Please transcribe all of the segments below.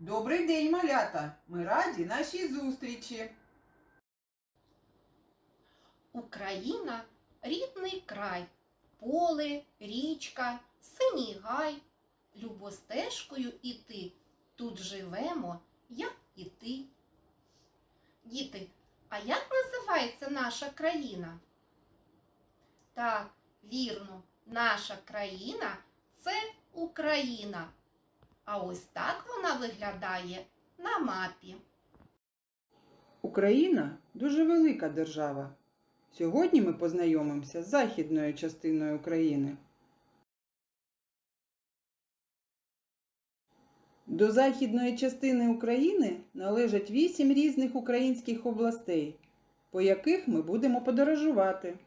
Добрий день, малята! Ми раді нашій зустрічі. Україна рідний край, поле, річка, синій гай. Любостежкою іти, тут живемо, як і ти. Діти, а як називається наша країна? Так, вірно, наша країна це Україна. А ось так вона виглядає на мапі. Україна дуже велика держава. Сьогодні ми познайомимося з західною частиною України. До західної частини України належать вісім різних українських областей, по яких ми будемо подорожувати.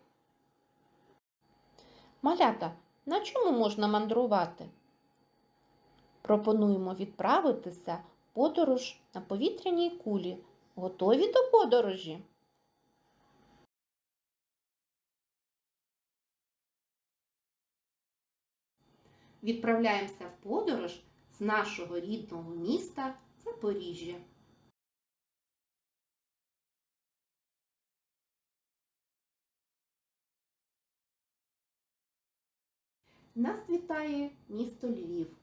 Малята, на чому можна мандрувати? Пропонуємо відправитися подорож на повітряній кулі. Готові до подорожі? Відправляємося в подорож з нашого рідного міста Запоріжжя. Нас вітає місто Львів.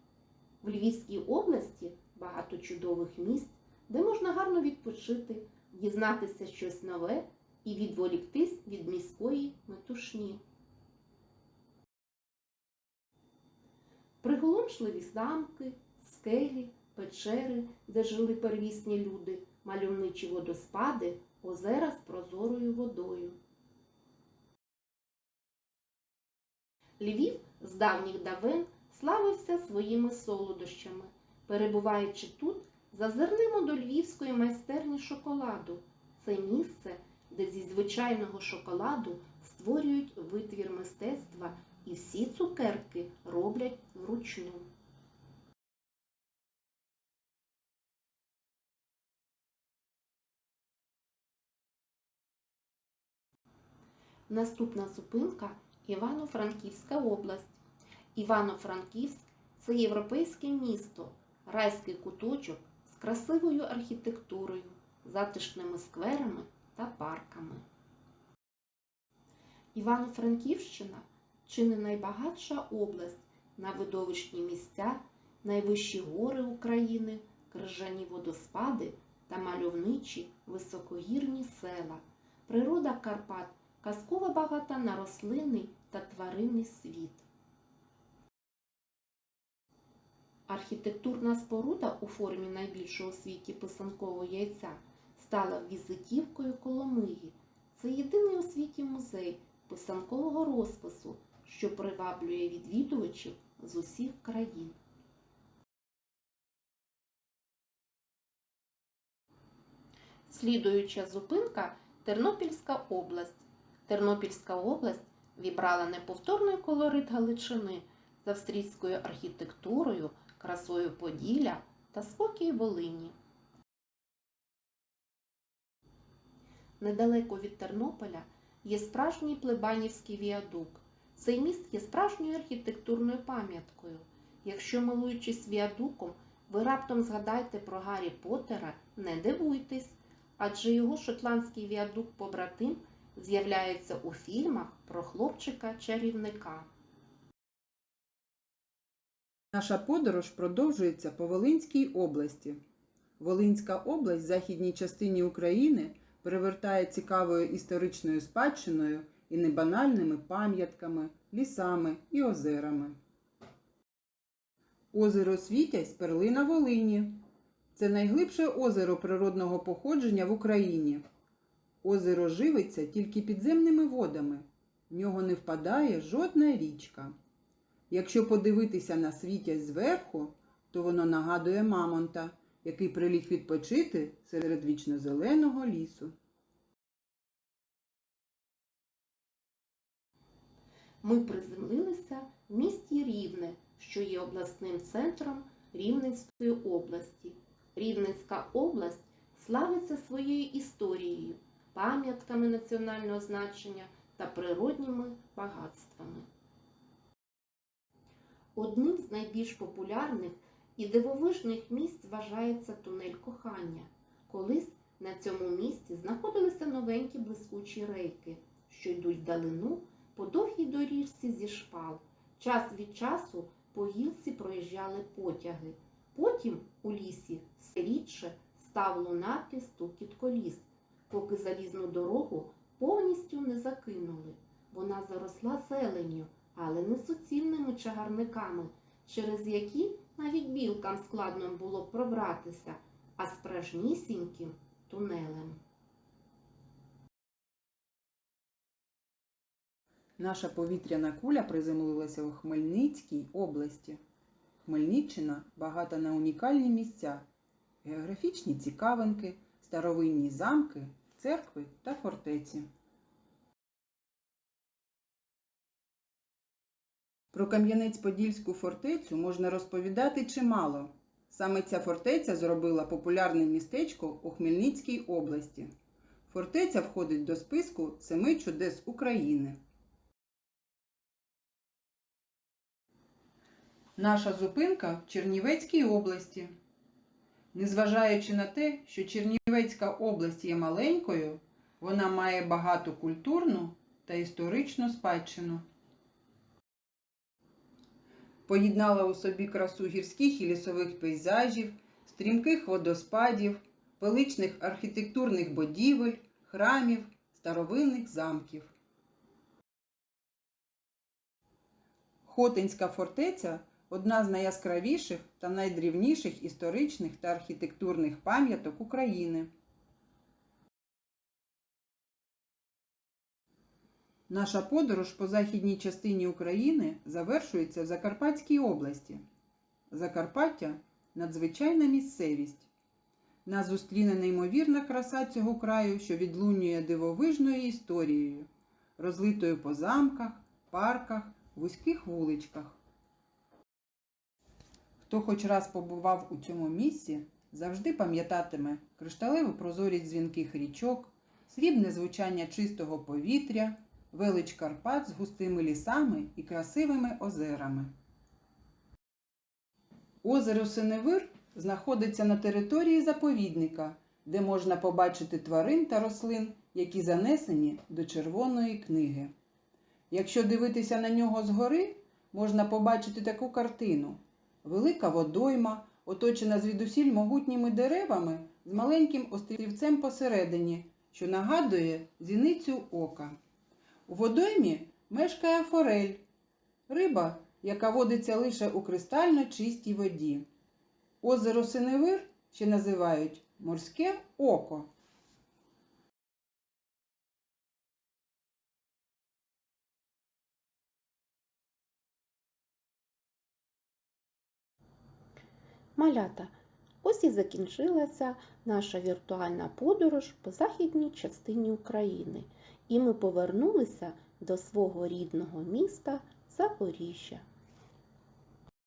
В Львівській області багато чудових місць, де можна гарно відпочити, дізнатися щось нове і відволіктись від міської метушні. Приголомшливі замки, скелі, печери, де жили первісні люди, мальовничі водоспади, озера з прозорою водою. Львів з давніх давен славився своїми солодощами. Перебуваючи тут, зазирнемо до львівської майстерні шоколаду. Це місце, де зі звичайного шоколаду створюють витвір мистецтва і всі цукерки роблять вручну. Наступна зупинка Івано-Франківська область. Івано-Франківськ це європейське місто, райський куточок з красивою архітектурою, затишними скверами та парками. Івано-Франківщина чи не найбагатша область на видовищні місця, найвищі гори України, крижані водоспади та мальовничі високогірні села. Природа Карпат казково багата на рослинний та тваринний світ. Архітектурна споруда у формі найбільшого у світі писанкового яйця стала візитівкою Коломиї. Це єдиний у світі музей писанкового розпису, що приваблює відвідувачів з усіх країн. Слідуюча зупинка Тернопільська область. Тернопільська область вібрала неповторний колорит Галичини з австрійською архітектурою, красою Поділля та спокій Волині. Недалеко від Тернополя є справжній Плебанівський віадук. Цей міст є справжньою архітектурною пам'яткою. Якщо, милуючись віадуком, ви раптом згадаєте про Гаррі Поттера, не дивуйтесь, адже його шотландський віадук побратим з'являється у фільмах про хлопчика-чарівника. Наша подорож продовжується по Волинській області. Волинська область в західній частині України перевертає цікавою історичною спадщиною і небанальними пам'ятками, лісами і озерами. Озеро Світязь перлина на Волині. Це найглибше озеро природного походження в Україні. Озеро живиться тільки підземними водами. В нього не впадає жодна річка. Якщо подивитися на світязь зверху, то воно нагадує мамонта, який приліг відпочити серед вічно-зеленого лісу. Ми приземлилися в місті Рівне, що є обласним центром Рівненської області. Рівненська область славиться своєю історією, пам'ятками національного значення та природніми багатствами. Одним з найбільш популярних і дивовижних місць вважається тунель кохання. Колись на цьому місці знаходилися новенькі блискучі рейки, що йдуть вдалину по довгій доріжці зі шпал. Час від часу по гілці проїжджали потяги. Потім у лісі все рідше став лунати стукіт коліс, поки залізну дорогу повністю не закинули. Вона заросла зеленню, але не суцільними чагарниками, через які навіть білкам складно було б пробратися, а справжнісіньким тунелем. Наша повітряна куля приземлилася у Хмельницькій області. Хмельниччина багата на унікальні місця, географічні цікавинки, старовинні замки, церкви та фортеці. Про Кам'янець-Подільську фортецю можна розповідати чимало. Саме ця фортеця зробила популярне містечко у Хмельницькій області. Фортеця входить до списку семи чудес України. Наша зупинка в Чернівецькій області. Незважаючи на те, що Чернівецька область є маленькою, вона має багату культурну та історичну спадщину. Поєднала у собі красу гірських і лісових пейзажів, стрімких водоспадів, величних архітектурних будівель, храмів, старовинних замків. Хотинська фортеця одна з найяскравіших та найдрівніших історичних та архітектурних пам'яток України. Наша подорож по західній частині України завершується в Закарпатській області. Закарпаття надзвичайна місцевість. Нас зустріне неймовірна краса цього краю, що відлунює дивовижною історією, розлитою по замках, парках, вузьких вуличках. Хто хоч раз побував у цьому місці, завжди пам'ятатиме кришталеву прозорість дзвінких річок, срібне звучання чистого повітря, велич Карпат з густими лісами і красивими озерами. Озеро Синевир знаходиться на території заповідника, де можна побачити тварин та рослин, які занесені до Червоної книги. Якщо дивитися на нього згори, можна побачити таку картину. Велика водойма, оточена звідусіль могутніми деревами з маленьким острівцем посередині, що нагадує зіницю ока. У водоймі мешкає форель, риба, яка водиться лише у кристально чистій воді. Озеро Синевир ще називають морське око. Малята, ось і закінчилася наша віртуальна подорож по західній частині України, і ми повернулися до свого рідного міста Запоріжжя.